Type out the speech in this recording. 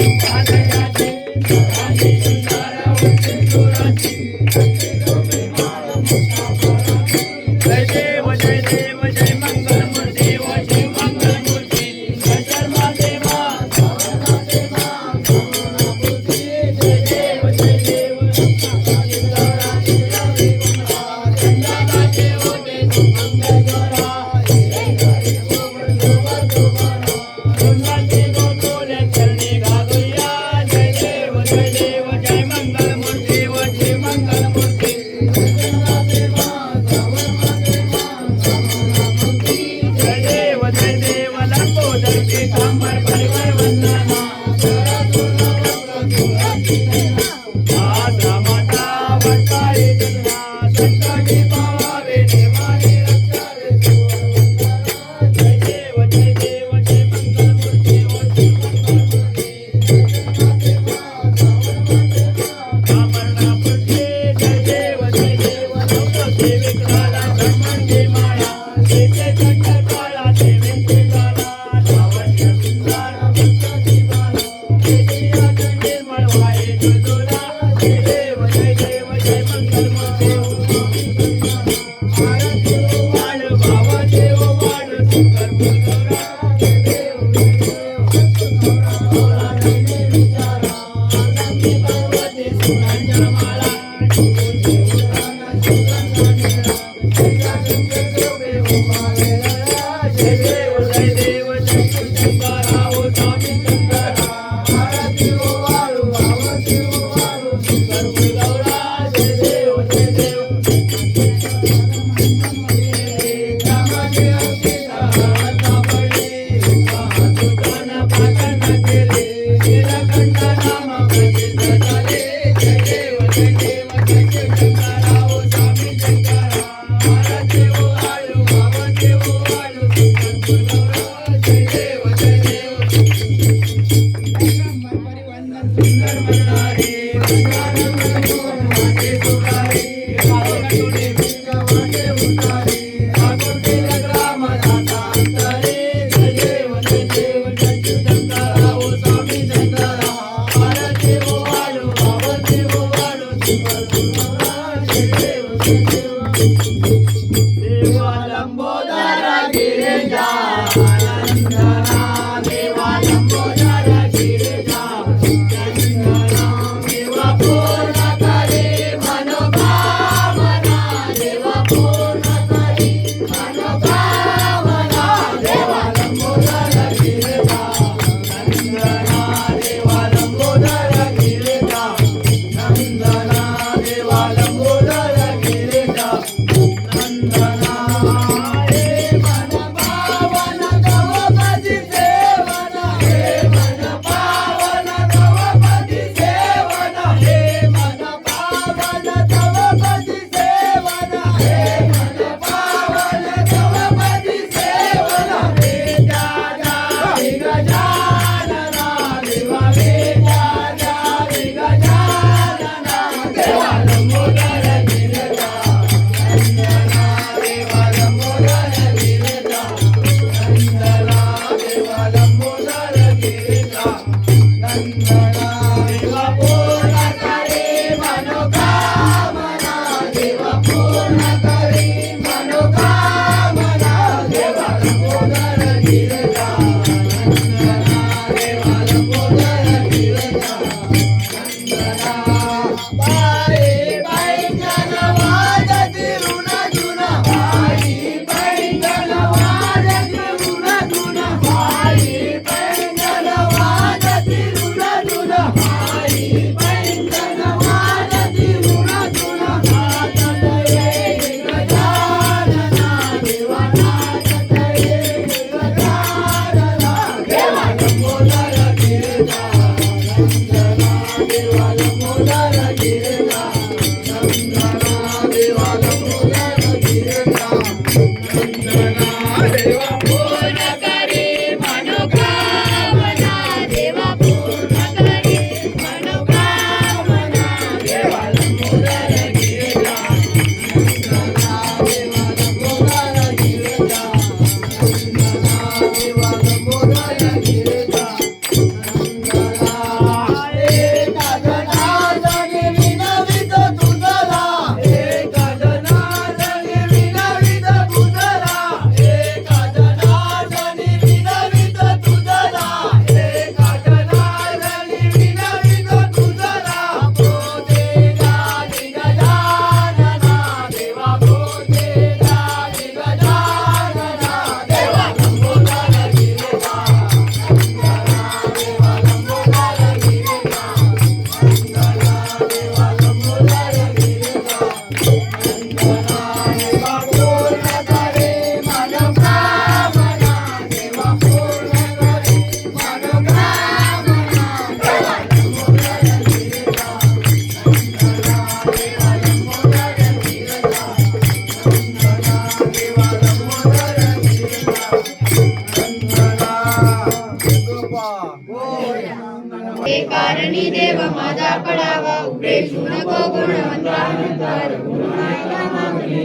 Até Thank you. Thank you. कारणी देव माझा पडावा उपदेशू नको गुणवंता नंतर गुणायला मागणे.